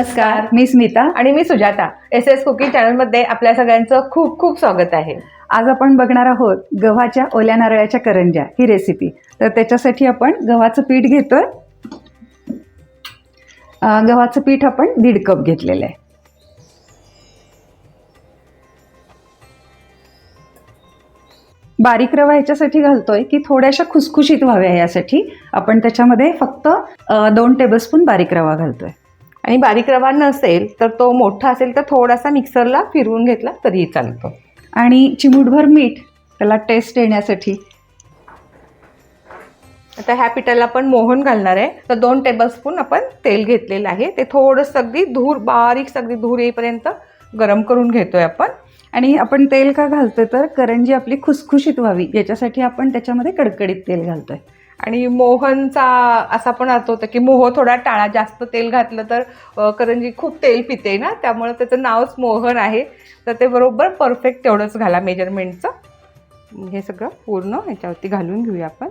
नमस्कार. मी स्मिता. आणि मी सुजाता. एस एस कुकिंग चॅनलमध्ये आपल्या सगळ्यांचं खूप खूप स्वागत आहे. आज आपण बघणार आहोत गव्हाच्या ओल्या नारळाच्या करंज्या. ही रेसिपी तर त्याच्यासाठी आपण गव्हाचं पीठ घेतोय. गव्हाचं पीठ आपण दीड कप घेतलेलं आहे. बारीक रवा ह्याच्यासाठी घालतोय की थोड्याशा खुसखुशीत व्हाव्या यासाठी. आपण त्याच्यामध्ये फक्त दोन टेबलस्पून बारीक रवा घालतोय. आणि बारीक रवा नसेल तर तो मोठा असेल तर थोडासा मिक्सरला फिरवून घेतला तरीही चालतो. आणि चिमूटभर मीठ त्याला टेस्ट येण्यासाठी. आता ह्या पिठाला आपण मोहन घालणार आहे. तर दोन टेबलस्पून आपण तेल घेतलेलं आहे. ते थोडंसं अगदी धूर बारीक सगळी धूर येईपर्यंत गरम करून घेतोय आपण. आणि आपण तेल का घालतोय तर करंजी आपली खुसखुशीत व्हावी. याच्यासाठी आपण त्याच्यामध्ये कडकडीत तेल घालतोय. आणि मोहनचा असा पण अर्थ होता की मोह थोडा टाळा जास्त तेल घातलं तर करंजी खूप तेल पिते ना त्यामुळे त्याचं नावच मोहन आहे. तर ते बरोबर परफेक्ट तेवढंच घाला मेजरमेंटचं हे सगळं पूर्ण ह्याच्यावरती घालून घेऊया आपण.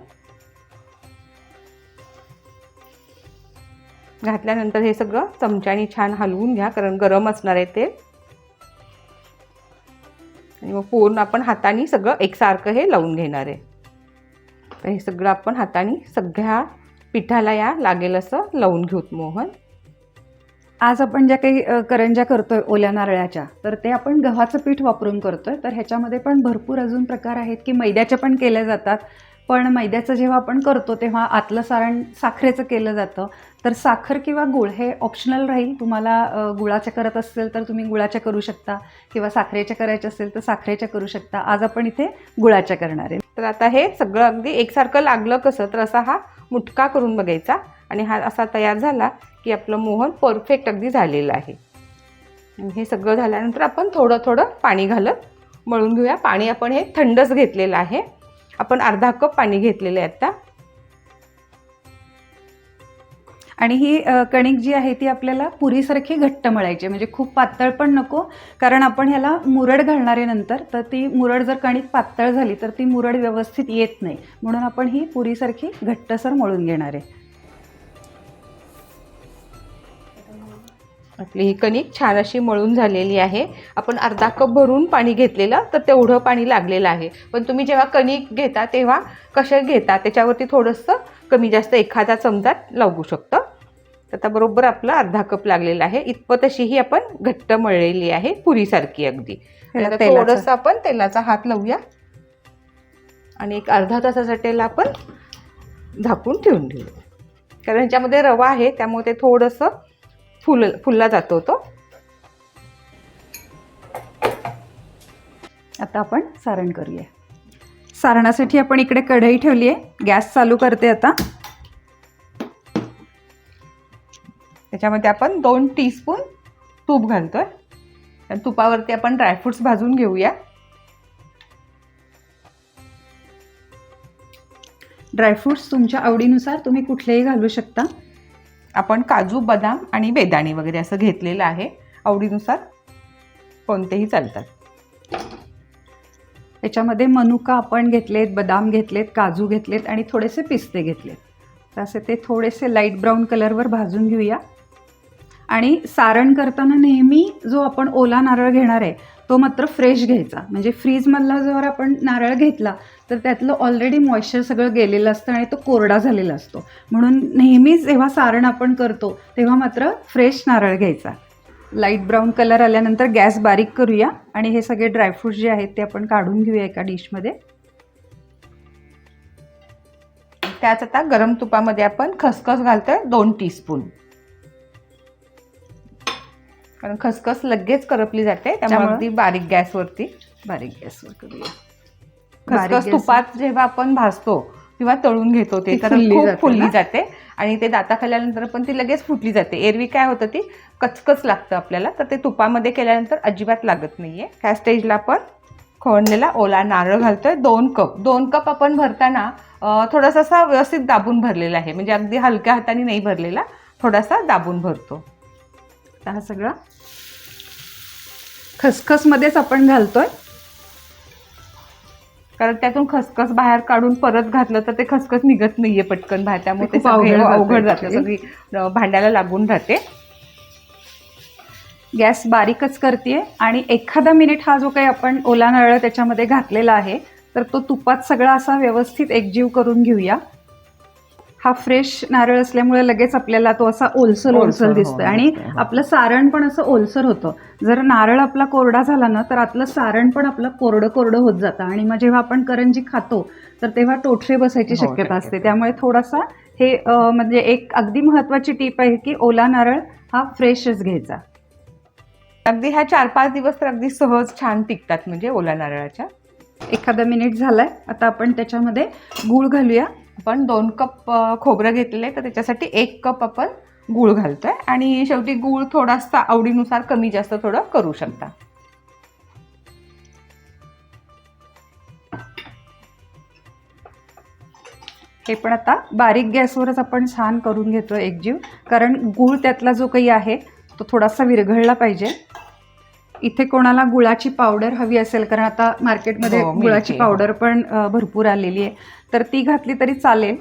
घातल्यानंतर हे सगळं चमच्याने छान हलवून घ्या कारण गरम असणार आहे तेल. आणि मग पूर्ण आपण हाताने सगळं एकसारखं हे लावून घेणार आहे. तर हे सगळं आपण हाताने सगळ्या पिठाला या लागेल असं लावून घेऊत मोहन. आज आपण ज्या काही करंज्या करंज्या करतोय ओल्या नारळाच्या तर ते आपण गव्हाचं पीठ वापरून करतो आहे तर ह्याच्यामध्ये पण भरपूर अजून प्रकार आहेत की मैद्याच्या पण केल्या जातात. पण मैद्याचं जेव्हा आपण करतो तेव्हा आतलं सारण साखरेचं केलं जातं. तर साखर किंवा गुळ हे ऑप्शनल राहील. तुम्हाला गुळाच्या करत असेल तर तुम्ही गुळाच्या करू शकता. किंवा साखरेच्या करायच्या असेल तर साखरेच्या करू शकता. आज आपण इथे गुळाच्या करणार आहे. तर आता हे सगळं अगदी एकसारखं लागलं कसं? तर असा हा मुटका करून बघायचा. आणि हा असा तयार झाला की आपलं मोहन परफेक्ट अगदी झालेलं आहे. हे सगळं झाल्यानंतर आपण थोडं थोडं पाणी घालत मळून घेऊया. पाणी आपण हे थंडच घेतलेलं आहे. आपण अर्धा कप पाणी घेतलेलं आहे आता. आणि ही कणिक जी आहे ती आपल्याला पुरीसारखी घट्ट मळायची आहे. म्हणजे खूप पातळ पण नको कारण आपण ह्याला मुरड घालणारे नंतर तर ती मुरड जर कणिक पातळ झाली तर ती मुरड व्यवस्थित येत नाही. म्हणून आपण ही पुरीसारखी घट्टसर मळून घेणार आहे. आपली ही कणिक छान अशी मळून झालेली आहे. आपण अर्धा कप भरून पाणी घेतलेलं तर तेवढं पाणी लागलेलं आहे. पण तुम्ही जेव्हा कणिक घेता तेव्हा कशा घेता? त्याच्यावरती थोडंसं कमी जास्त एखादा चमचा लागू शकतं. तर आता बरोबर आपलं अर्धा कप लागलेलं आहे. इतपत अशी ही आपण घट्ट मळलेली आहे पुरीसारखी अगदी. थोडंसं आपण तेलाचा हात लावूया. आणि एक अर्धा तासासाठी त्याला आपण झाकून ठेवून देऊया कारण ह्याच्यामध्ये रवा आहे त्यामुळे ते थोडंसं फुल फुलला जातो तो. आता आपण सारण करूया. सारणासाठी आपण इकडे कढई ठेवली आहे गॅस चालू करते आता. त्याच्यामध्ये आपण दोन टीस्पून तूप घालतोय. आणि तुपावरती आपण ड्रायफ्रुट्स भाजून घेऊया. ड्रायफ्रूट्स तुमच्या आवडीनुसार तुम्ही कुठलेही घालू शकता. आपण काजू बदाम आणि बेदाणे वगैरे असं घेतलेलं आहे. आवडीनुसार कोणतेही चालतात. याच्यामध्ये मनुका आपण घेतलेत बदाम घेतलेत काजू घेतलेत आणि थोडेसे पिस्ते घेतलेत. तर असे ते थोडेसे लाइट ब्राऊन कलरवर भाजून घेऊया. आणि सारण करताना नेहमी जो आपण ओला नारळ घेणार आहे तो मात्र फ्रेश घ्यायचा. म्हणजे फ्रीजमधला जर आपण नारळ घेतला तर त्यातलं ऑलरेडी मॉइश्चर सगळं गेलेलं असतं आणि तो कोरडा झालेला असतो. म्हणून नेहमीच जेव्हा सारण आपण करतो तेव्हा मात्र फ्रेश नारळ घ्यायचा. लाइट ब्राऊन कलर आल्यानंतर गॅस बारीक करूया आणि हे सगळे ड्रायफ्रूट्स जे आहेत ते आपण काढून घेऊया एका डिशमध्ये. त्याच आता गरम तुपामध्ये आपण खसखस घालतोय दोन टीस्पून कारण खसखस लगेच करपली जाते त्यामुळे अगदी बारीक गॅसवरती. बारीक गॅसवर करूया. खसखस तुपात जेव्हा आपण भाजतो किंवा तळून घेतो ते तर खूप जाते फुलली? जाते आणि ते दाता खाल्ल्यानंतर पण ती लगेच फुटली जाते. एरवी काय होतं ती? कचकच लागतं आपल्याला. तर ते तुपामध्ये केल्यानंतर अजिबात लागत नाहीये. ह्या स्टेजला आपण खवणलेला ओला नारळ घालतोय. दोन कप. दोन कप आपण भरताना थोडासा असा व्यवस्थित दाबून भरलेला आहे. म्हणजे अगदी हलक्या हाताने नाही भरलेला. थोडासा दाबून भरतो. हा सगळा खसखसमध्येच आपण घालतोय. कारण त्यातून खसखस बाहेर काढून परत घातलं तर ते खसखस निघत नाहीये पटकन बाहेर त्यामुळे ते सगळे अवघड जातं. सगळी भांड्याला लागून राहते. गॅस बारीकच करते आणि एखादा मिनिट हा जो काही आपण ओला नारळ त्याच्यामध्ये घातलेला आहे तर तो तुपात सगळा असा व्यवस्थित एकजीव करून घेऊया. हा फ्रेश नारळ असल्यामुळे लगेच आपल्याला तो असा ओलसर ओलसर, दिसतोय. आणि. आपलं सारण पण असं ओलसर होतं. जर नारळ आपला कोरडा झाला ना तर आतलं सारण पण आपलं कोरडं कोरडं होत जातं. आणि मग जेव्हा आपण करंजी खातो तर तेव्हा टोठरे बसायची हो, शक्यता असते. त्यामुळे थोडासा हे म्हणजे एक अगदी महत्वाची टीप आहे की ओला नारळ हा फ्रेशच घ्यायचा. अगदी ह्या चार पाच दिवस तर अगदी सहज छान टिकतात म्हणजे ओला नारळाच्या. एखादा मिनिट झालाय. आता आपण त्याच्यामध्ये गूळ घालूया. आपण दोन कप खोबरं घेतलेलं आहे तर त्याच्यासाठी एक कप आपण गूळ घालतोय. आणि शेवटी गूळ थोडासा आवडीनुसार कमी जास्त थोडं करू शकता. हे पण आता बारीक गॅसवरच आपण छान करून घेतो एकजीव कारण गूळ त्यातला जो काही आहे तो थोडासा विरघळला पाहिजे. इथे कोणाला गुळाची पावडर हवी असेल कारण आता मार्केटमध्ये हो, गुळाची. पावडर पण भरपूर आलेली आहे. तर ती घातली तरी चालेल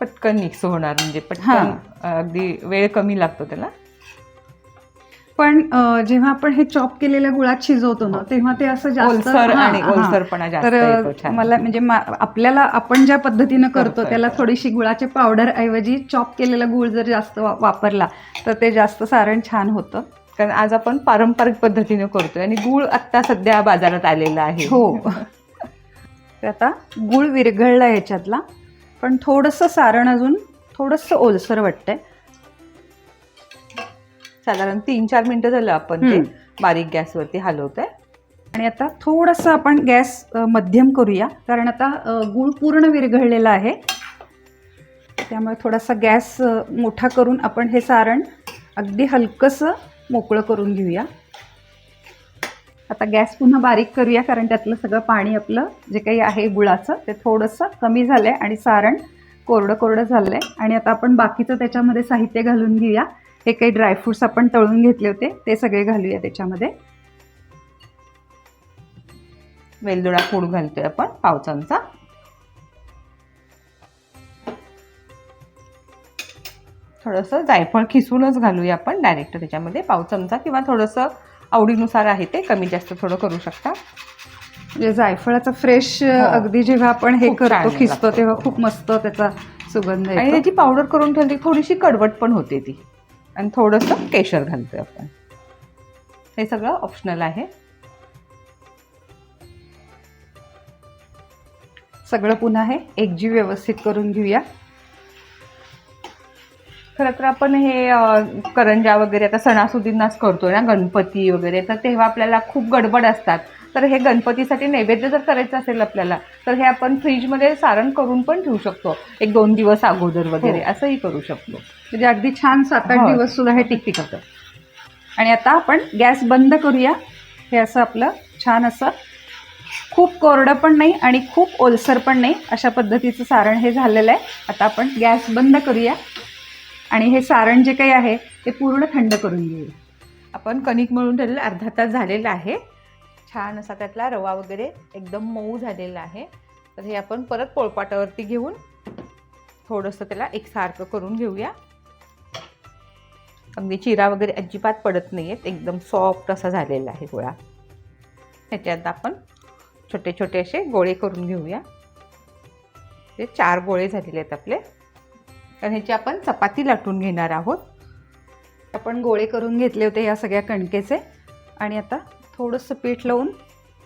पटकन मिक्स होणार म्हणजे पटकन हां. अगदी वेळ कमी लागतो त्याला पण जेव्हा आपण हे चॉप केलेल्या गुळात शिजवतो ना तेव्हा ते असं जास्त हां, आणि हां. ओलसरपणा तर. मला म्हणजे आपल्याला आपण ज्या पद्धतीनं करतो त्याला. थोडीशी गुळाच्या पावडर ऐवजी चॉप केलेला गुळ जर जास्त वापरला तर ते जास्त सारण छान होतं कारण आज आपण पारंपरिक पद्धतीने करतोय आणि गूळ आत्ता सध्या बाजारात आलेला आहे हो तर आता गुळ विरघळला याच्यातला. पण थोडंसं सारण अजून थोडंसं ओलसर वाटतंय. साधारण तीन चार मिनिटं झालं आपण ते. बारीक गॅसवरती हलवतोय. आणि आता थोडंसं आपण गॅस मध्यम करूया. कारण आता गूळ पूर्ण विरघळलेला आहे. त्यामुळे थोडासा गॅस मोठा करून आपण हे सारण अगदी हलकंसं मोकळं करून घेऊया. आता गॅस पुन्हा बारीक करूया कारण त्यातलं सगळं पाणी आपलं जे काही आहे गुळाचं ते थोडंसं कमी झालं आहे आणि सारण कोरडं कोरडं झालं आहे आणि आता आपण बाकीचं त्याच्यामध्ये साहित्य घालून घेऊया. हे काही ड्रायफ्रुट्स आपण तळून घेतले होते ते सगळे घालूया त्याच्यामध्ये. वेलदोडा पूड घालतोय आपण पाव चमचा. थोडंसं जायफळ खिसूनच घालूया आपण डायरेक्ट त्याच्यामध्ये पाव चमचा किंवा थोडंसं आवडीनुसार आहे ते. कमी जास्त थोडं करू शकता. म्हणजे जायफळाचा फ्रेश हो. अगदी जेव्हा आपण हे करतो खिसतो लागतं. तेव्हा खूप मस्त त्याचा सुगंध आणि त्याची पावडर करून ठेवली थोडीशी कडवट पण होते ती. आणि थोडंसं केशर घालतोय आपण. हे सगळं ऑप्शनल आहे. सगळं पुन्हा हे एकजीव व्यवस्थित करून घेऊया. खरं तर आपण हे करंजा वगैरे आता सणासुदींनाच करतोय ना गणपती वगैरे. तर तेव्हा आपल्याला खूप गडबड असतात. तर हे गणपतीसाठी नैवेद्य जर करायचं असेल आपल्याला तर हे आपण फ्रीजमध्ये सारण करून पण ठेवू शकतो. एक दोन दिवस अगोदर वगैरे हो. असंही करू शकतो. म्हणजे अगदी छान सात आठ हो. दिवस सुद्धा हे टिकतं आणि आता आपण गॅस बंद करूया. हे असं आपलं छान असं खूप कोरडं पण नाही आणि खूप ओलसर पण नाही. अशा पद्धतीचं सारण हे झालेलं आहे. आता आपण गॅस बंद करूया. आणि हे सारण जे काही आहे ते पूर्ण थंड करून घेईल आपण कणिक मळून ठेवलेलं अर्धा तास झालेला आहे. छान असा त्यातला रवा वगैरे एकदम मऊ झालेला आहे. तर हे आपण परत पोळपाटावरती घेऊन थोडंसं त्याला एकसारखं करून घेऊया. अगदी चिरा वगैरे अजिबात पडत नाही आहेत एकदम सॉफ्ट असा झालेला आहे गोळा. ह्याच्यात आपण छोटे छोटे असे गोळे करून घेऊया. ते चार गोळे झालेले आहेत आपले. कारण ह्याची आपण चपाती लाटून घेणार आहोत. आपण गोळे करून घेतले होते या सगळ्या कणकेचे. आणि आता थोडंसं पीठ लावून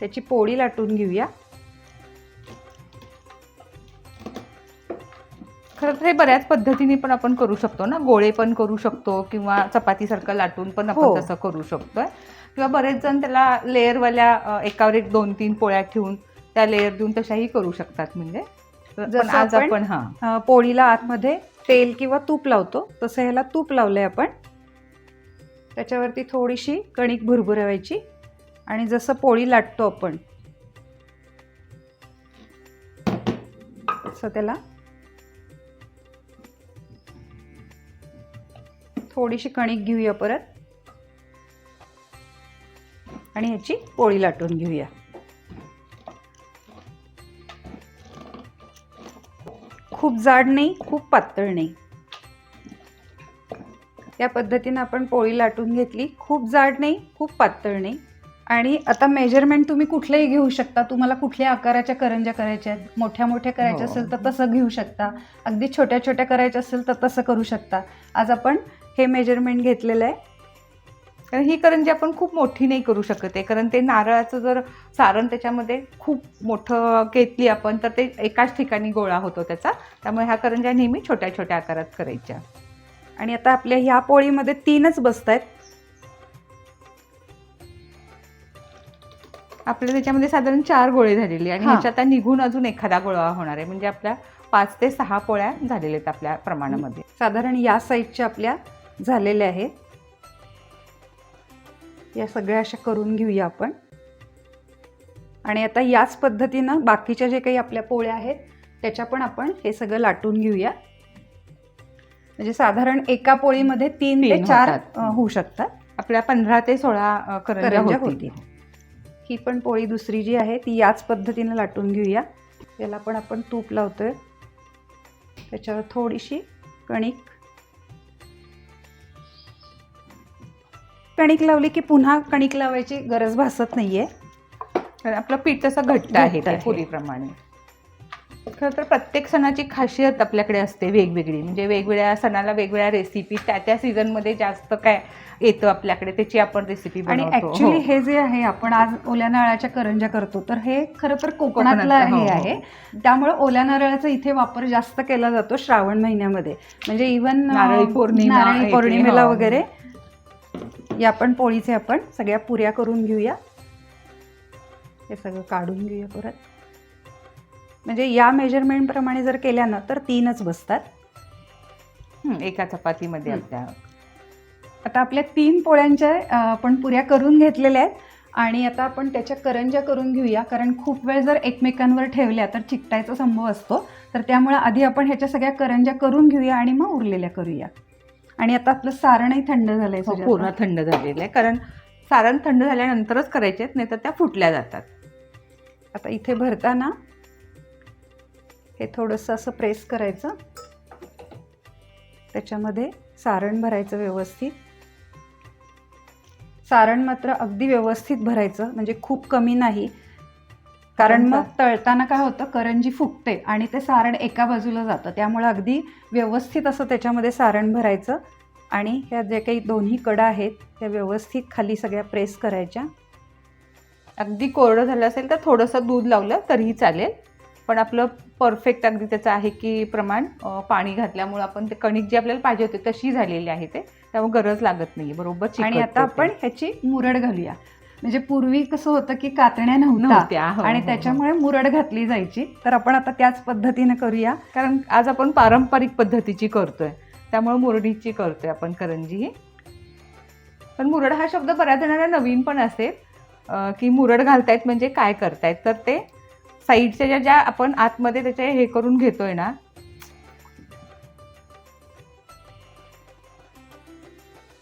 त्याची पोळी लाटून घेऊया. खरं तर हे बऱ्याच पद्धतीने पण आपण करू शकतो ना? गोळे पण करू शकतो किंवा चपातीसारखं लाटून पण आपण हो. तसं करू शकतोय. किंवा बरेच जण त्याला लेअरवाल्या एकावर एक दोन तीन पोळ्या ठेवून त्या लेअर देऊन तशाही करू शकतात म्हणजे. आज आपण- हां. पोळीला आतमध्ये तेल किंवा तूप लावतो. तसं ह्याला तूप लावलं आहे आपण. त्याच्यावरती थोडीशी कणिक भुरभुरवायची आणि जसं पोळी लाटतो आपण. असं त्याला थोडीशी कणिक घेऊया परत. आणि ह्याची पोळी लाटून घेऊया. खूप जाड नाही खूप पातळ नाही. या पद्धतीनं आपण पोळी लाटून घेतली. खूप जाड नाही खूप पातळ नाही. आणि आता मेजरमेंट तुम्ही कुठलंही घेऊ शकता. तुम्हाला कुठल्या आकाराच्या करंज्या करायच्या आहेत? मोठ्या मोठ्या करायच्या हो. असेल तर तसं घेऊ शकता. अगदी छोट्या छोट्या करायच्या असेल तर तसं करू शकता. आज आपण हे मेजरमेंट घेतलेलं आहे. कारण ही करंजी आपण खूप मोठी नाही करू शकत आहे. कारण ते नारळाचं जर सारण त्याच्यामध्ये खूप मोठं घेतली आपण तर ते एकाच ठिकाणी गोळा होतो त्याचा. त्यामुळे ह्या करंज्या नेहमी छोट्या छोट्या आकारात करायच्या. आणि आता आपल्या ह्या पोळीमध्ये तीनच बसत आहेत. आपल्या त्याच्यामध्ये साधारण चार गोळे झालेले आणि. ह्याच्यात आता निघून अजून एखादा गोळा होणार आहे. म्हणजे आपल्या पाच ते सहा पोळ्या झालेल्या आहेत आपल्या प्रमाणामध्ये. साधारण या साईजच्या आपल्या झालेल्या आहेत. या सगळ्या अशा करून घेऊया आपण. आणि आता याच पद्धतीनं बाकीच्या जे काही आपल्या पोळ्या आहेत त्याच्या पण आपण हे सगळं लाटून घेऊया. म्हणजे साधारण एका पोळीमध्ये तीन ते चार होऊ शकतात. आपल्या पंधरा ते सोळा होतील. होतील. ही पण पोळी दुसरी जी आहे ती याच पद्धतीनं लाटून घेऊया. त्याला पण आपण तूप लावतोय. त्याच्यावर थोडीशी कणिक कणिक लावली की पुन्हा कणिक लावायची गरज भासत नाहीये कारण आपलं पीठ तसं घट्ट घट्ट आहे ते आहे. पुरीप्रमाणे खरं तर प्रत्येक सणाची खासियत आपल्याकडे असते वेगवेगळी म्हणजे वेगवेगळ्या सणाला वेगवेगळ्या रेसिपी त्या त्या सीझनमध्ये जास्त काय येतं आपल्याकडे त्याची आपण रेसिपी आणि ऍक्च्युली हो. हे जे आहे आपण आज ओल्या नारळाच्या करंज्या करतो तर हे खरं तर कोकणातलं कोकणातलं, हो, हे हो. आहे त्यामुळे ओल्या नारळाचा इथे वापर जास्त केला जातो श्रावण महिन्यामध्ये म्हणजे इवन नारळी पौर्णिमा नारळी पौर्णिमेला हो. वगैरे या आपण पोळीचे आपण सगळ्या पुऱ्या करून घेऊया. हे सगळं काढून घेऊया परत. म्हणजे या मेजरमेंट प्रमाणे जर केल्या ना तर तीनच बसतात. एका चपातीमध्ये. आपल्या. आता आपल्या तीन पोळ्यांच्या आपण पुऱ्या करून घेतलेल्या आहेत. आणि आता आपण त्याच्या करंज्या करून घेऊया. कारण खूप वेळ जर एकमेकांवर ठेवल्या तर चिकटायचा संभव असतो. तर त्यामुळे आधी आपण ह्याच्या सगळ्या करंज्या करून घेऊया आणि मग उरलेल्या करूया. आणि आता आपलं सारणही थंड झालंय हो. पूर्ण थंड झालेलं आहे. कारण सारण थंड झाल्यानंतरच करायचे नाही तर त्या फुटल्या जातात. आता इथे भरताना हे थोडंसं असं प्रेस करायचं. त्याच्यामध्ये सारण भरायचं व्यवस्थित. सारण मात्र अगदी व्यवस्थित भरायचं म्हणजे खूप कमी नाही. कारण मग तळताना काय होतं करंजी फुगते आणि ते सारण एका बाजूला जातं. त्यामुळे अगदी व्यवस्थित असं त्याच्यामध्ये सारण भरायचं आणि ह्या जे काही दोन्ही कडा आहेत त्या व्यवस्थित खाली सगळ्या प्रेस करायच्या. अगदी कोरडं झालं असेल तर थोडंसं दूध लावलं तरीही चालेल. पण आपलं परफेक्ट अगदी त्याचं आहे की प्रमाण पाणी घातल्यामुळे आपण ते कणिक जी आपल्याला पाहिजे होते तशी झालेली आहे ते. त्यामुळे गरज लागत नाही बरोबर आणि आता आपण. ह्याची मुरड घालूया. म्हणजे पूर्वी कसं होतं की कातण्या नव्हत्या हो, आणि हो, हो. त्याच्यामुळे मुरड घातली जायची. तर आपण आता त्याच पद्धतीने करूया. कारण आज आपण पारंपरिक पद्धतीची करतोय. त्यामुळे मुरडीची करतोय आपण करंजी ही. पण मुरड हा शब्द बऱ्याच जणांना नवीन पण असेल की मुरड घालतायत म्हणजे काय करतायत. तर ते साईडच्या ज्या ज्या आपण आतमध्ये त्याचे हे करून घेतोय ना.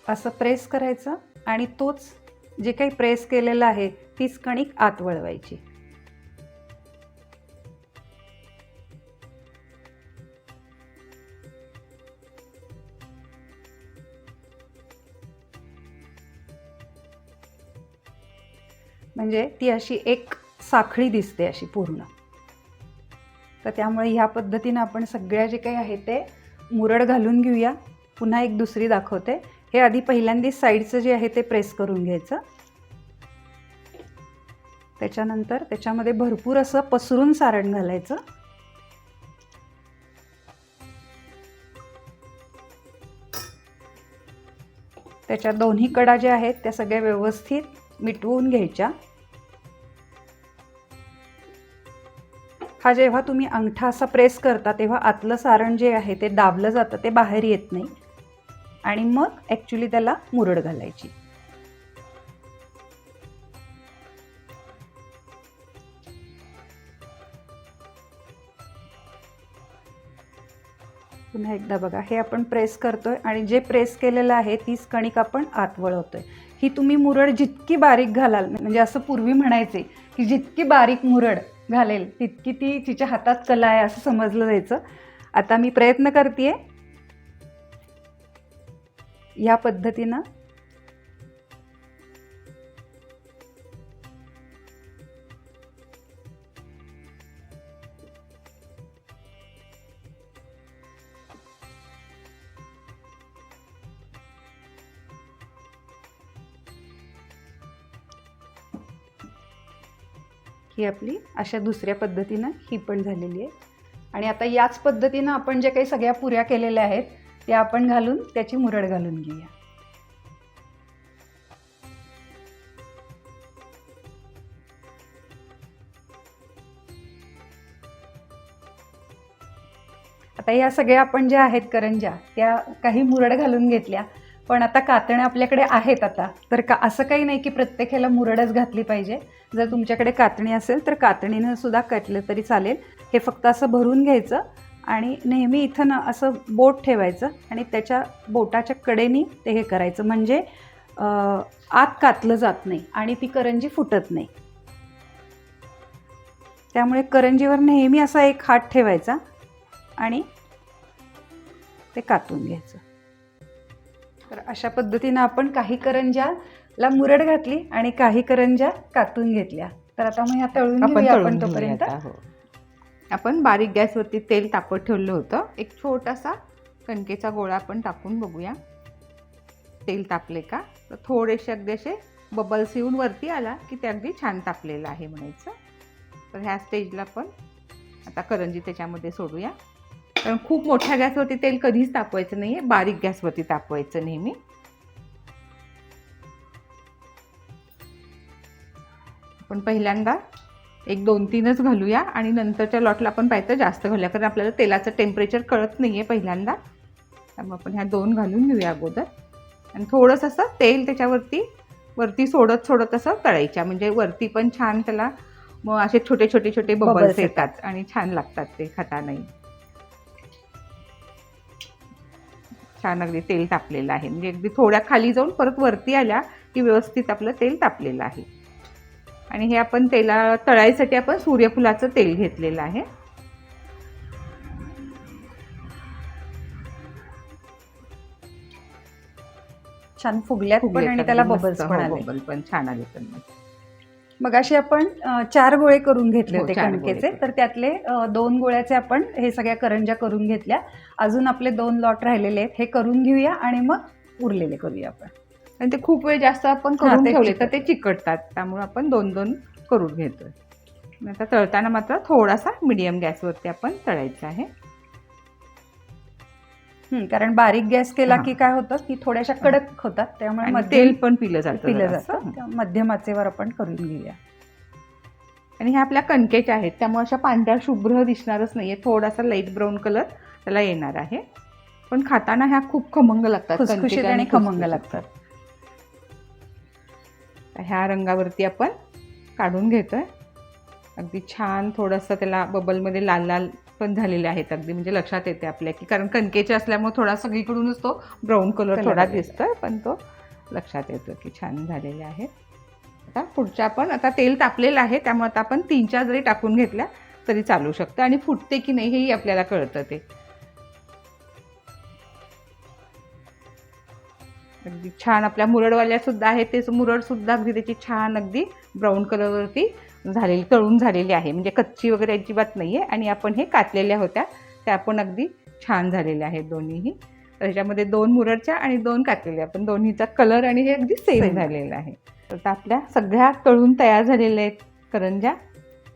असं प्रेस करायचं आणि तोच जे काही प्रेस केलेलं आहे तीच कणिक आत वळवायची. म्हणजे ती अशी एक साखळी दिसते अशी पूर्ण. तर त्यामुळे ह्या पद्धतीनं आपण सगळ्या जे काही आहे ते मुरड घालून घेऊया. पुन्हा एक दुसरी दाखवते. हे आधी पहिल्यांदा साईडचं जे आहे ते प्रेस करून घ्यायचं. त्याच्यानंतर त्याच्यामध्ये भरपूर असं पसरून सारण घालायचं. त्याच्या दोन्ही कडा ज्या आहेत त्या सगळ्या व्यवस्थित मिटवून घ्यायच्या. हा जेव्हा तुम्ही अंगठा असा प्रेस करता तेव्हा आतलं सारण जे आहे ते दाबलं जातं ते बाहेर येत नाही. आणि मग ॲक्च्युली त्याला मुरड घालायची. पुन्हा एकदा बघा हे आपण प्रेस करतोय आणि जे प्रेस केलेलं आहे तीच कणिक आपण आत वळवतोय. ही तुम्ही मुरड जितकी बारीक घालाल म्हणजे असं पूर्वी म्हणायचे की जितकी बारीक मुरड घालेल तितकी ती तिच्या हातात कला आहे असं समजलं जायचं. आता मी प्रयत्न करते या पद्धतीनं ही आपली अशा दुसऱ्या पद्धतीनं ही पण झालेली आहे. आणि आता याच पद्धतीनं आपण जे काही सगळ्या पुऱ्या केलेल्या आहेत ते आपण घालून त्याची मुरड घालून घेऊया. आता या सगळ्या आपण ज्या आहेत करंज्या त्या काही मुरड घालून घेतल्या. पण आता कातण्या आपल्याकडे आहेत आता. तर का असं काही नाही की प्रत्येक ह्याला मुरडच घातली पाहिजे. जर तुमच्याकडे कातणी असेल तर कातणीनं सुद्धा कटलं तरी चालेल. हे फक्त असं भरून घ्यायचं. आणि नेहमी इथं ना असं बोट ठेवायचं आणि त्याच्या बोटाच्या कडेनी ते हे करायचं. म्हणजे आत कातलं जात नाही आणि ती करंजी फुटत नाही. त्यामुळे करंजीवर नेहमी असा एक हात ठेवायचा आणि ते कातून घ्यायचं. तर अशा पद्धतीनं आपण काही करंज्याला मुरड घातली आणि काही करंज्या कातून घेतल्या. तर आता मग ह्या तळून आपण तोपर्यंत. हो. आपण बारीक गॅसवरती तेल तापत ठेवलं होतं. एक छोटासा कणकेचा गोळा आपण टाकून बघूया. तेल तापले का? तर थोडेसे अगदी असे बबल्स येऊन वरती आला की ते अगदी छान तापलेलं आहे म्हणायचं. तर ह्या स्टेजला पण आता करंजी त्याच्यामध्ये सोडूया. कारण खूप मोठ्या गॅसवरती तेल कधीच तापवायचं नाही आहे बारीक गॅसवरती तापवायचं नेहमी. आपण पहिल्यांदा एक दोन तीनच घालूया आणि नंतरच्या लॉटला आपण पाहिजे जास्त घालूया कारण आपल्याला तेलाचं टेम्परेचर कळत नाही आहे पहिल्यांदा. त्यामुळे आपण ह्या दोन घालून घेऊया अगोदर. आणि थोडंसं असं तेल त्याच्यावरती वरती सोडत सोडत असं तळायच्या म्हणजे वरती पण छान त्याला मग असे छोटे छोटे छोटे बबल्स येतात. येतात आणि छान लागतात ते खातानाही. छान अगदी तेल तापलेलं आहे. म्हणजे अगदी थोड्या खाली जाऊन परत वरती आल्या की व्यवस्थित आपलं तेल तापलेलं आहे. आणि हे आपण तेला तळायसाठी आपण सूर्यफुलाचं तेल घेतलेलं आहे. छान फुगल्यात पण आणि त्याला बबल्स पण आले. बबल पण छान आले पण. मग असे आपण चार गोळे करून घेतले हो, होते कणकेचे. तर त्यातले दोन गोळ्याचे आपण हे सगळ्या करंज्या करून घेतल्या. अजून आपले दोन लॉट राहिलेले आहेत हे करून घेऊया आणि मग उरलेले करूया आपण. आणि ते खूप वेळ जास्त आपण करून ते ठेवले तर. ते चिकटतात. त्यामुळे आपण दोन दोन करून घेतोय. आता तळताना मात्र थोडासा मिडियम गॅसवरती आपण तळायचं आहे. कारण बारीक गॅस केला. की काय होतं? की थोड्याशा कडक होतात. त्यामुळे तेल पण पिलं जातं पिलं. जातं. त्या मध्यम आचेवर आपण करून घेऊया. आणि ह्या आपल्या कणकेच्या आहेत. त्यामुळे अशा पांढऱ्या शुभ्र दिसणारच नाहीये. थोडासा लाइट ब्राऊन कलर त्याला येणार आहे. पण खाताना ह्या खूप खमंग लागतात आणि खमंग. लागतात. तर ह्या रंगावरती आपण काढून घेतोय. अगदी छान थोडंसं त्याला बबलमध्ये लाल लाल पण झालेले आहेत अगदी म्हणजे लक्षात येते आपल्या की कारण कणकेचे असल्यामुळे थोडा सगळीकडूनच तो ब्राऊन कलर थोडा आलेला. आहे. पण तो लक्षात येतो की छान झालेले आहेत. आता पुढच्या आपण आता तेल तापलेलं आहे त्यामुळे आता आपण तीन चार जरी टाकून घेतल्या तरी चालू शकतं. आणि फुटते की नाही हेही आपल्याला कळतं ते. अगदी छान. आपल्या मुरडवाल्या सुद्धा आहेत ते मुरड सुद्धा अगदी त्याची छान अगदी ब्राऊन कलरवरती झालेली तळून झालेली आहे. म्हणजे कच्ची वगैरे अजिबात नाही आहे आणि आपण हे कातलेल्या होत्या त्या पण अगदी छान झालेल्या आहेत दोन्हीही. तर ह्याच्यामध्ये दोन मुरडच्या आणि दोन कातलेल्या. पण दोन्हीचा कलर आणि हे अगदी सेम. झालेलं आहे. तर आपल्या सगळ्या तळून तयार झालेल्या आहेत करंज्या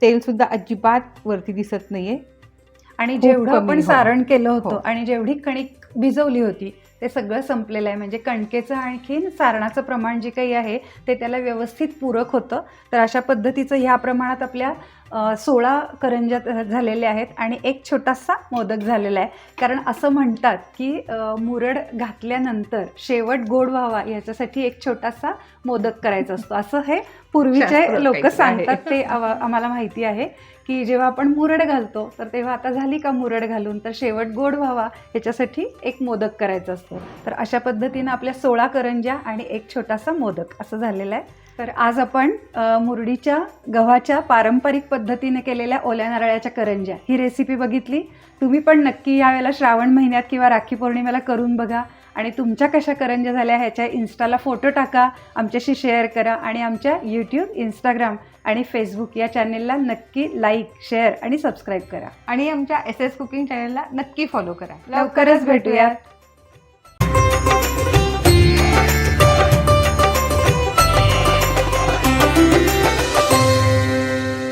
तेलसुद्धा अजिबात वरती दिसत नाही आहे आणि जेवढं आपण हो. सारण केलं हो. होतं आणि जेवढी कणिक भिजवली होती ते सगळं संपलेलं आहे. म्हणजे कणकेचं आणखीन सारणाचं प्रमाण जे काही आहे ते त्याला व्यवस्थित पूरक होतं. तर अशा पद्धतीचं ह्या प्रमाणात आपल्या सोळा करंज्या त- झालेल्या आहेत आणि एक छोटासा मोदक झालेला आहे. कारण असं म्हणतात की मुरड घातल्यानंतर शेवट गोड व्हावा याच्यासाठी एक छोटासा मोदक करायचा असतो. असं हे पूर्वीचे लोक. सांगतात ते आम्हाला माहिती आहे. की जेव्हा आपण मुरड घालतो तर तेव्हा आता झाली का मुरड घालून? तर शेवट गोड व्हावा याच्यासाठी एक मोदक करायचा असतो. तर अशा पद्धतीनं आपल्या सोळा करंज्या आणि एक छोटासा मोदक असं झालेलं आहे. तर आज आपण मुरडीच्या गव्हाच्या पारंपरिक पद्धतीने केलेल्या ओल्या नारळाच्या करंज्या. ही रेसिपी बघितली? तुम्ही पण नक्की यावेळेला श्रावण महिन्यात किंवा राखी पौर्णिमेला करून बघा आणि तुमच्या कशा करंज्या झाल्या ह्याच्या इन्स्टाला फोटो टाका आमच्याशी शेअर करा आणि आमच्या यूट्यूब इंस्टाग्राम आणि फेसबुक या चॅनेलला नक्की लाईक शेअर आणि सबस्क्राईब करा. आणि आमच्या एस एस कुकिंग चॅनेलला नक्की फॉलो करा. लवकरच भेटूया